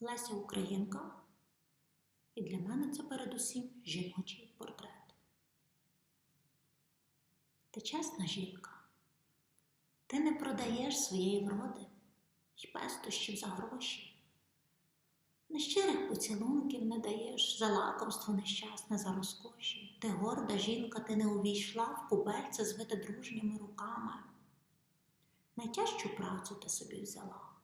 Леся Українка, і для мене це передусім жіночий портрет. Ти чесна жінка, ти не продаєш своєї вроди й пестощів за гроші. Нещирих поцілунків не даєш за лакомство нещасне за розкоші. Ти горда жінка, ти не увійшла в кубельце звите дружніми руками. Найтяжчу працю ти собі взяла.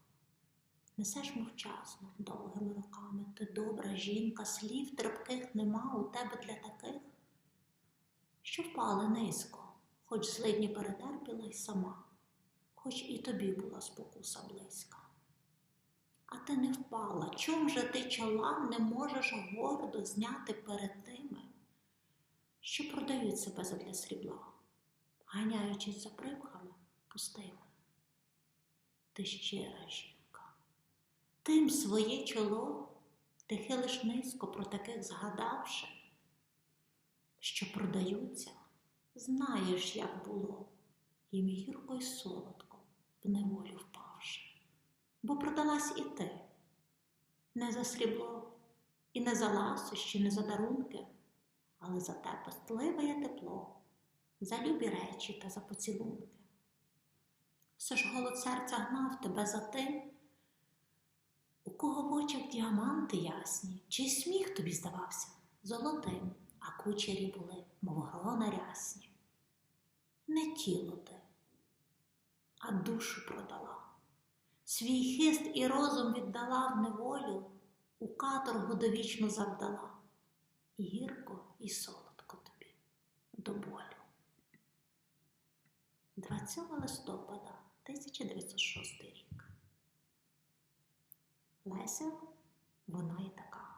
Несеш мовчазно довгими роками. Ти добра жінка, слів терпких нема у тебе для таких, що впали низько, хоч злидні перетерпіла й сама, хоч і тобі була спокуса близька. А ти не впала, чом же ти чола не можеш гордо зняти перед тими, що продають себе задля срібла, ганяючись за примхами пустими. Ти щира жінка, тим своє чоло ти хилиш низько про таких згадавши, що продаються, знаєш, як було, їм гірко й солодко в неволю впавши бо продалась і ти, не за срібло, і не за ласощі, не за дарунки, але за те пестливе тепло, за любі речі та за поцілунки. Все ж голод серця гнав тебе за тим, очах діаманти ясні, чи сміх тобі здавався золотим, а кучері були, мов грона рясні. Не тіло ти, а душу продала. Свій хист і розум віддала в неволю, у каторгу довічно завдала, і гірко і солодко тобі до болю. 20 листопада 1906 рік. Вона і така.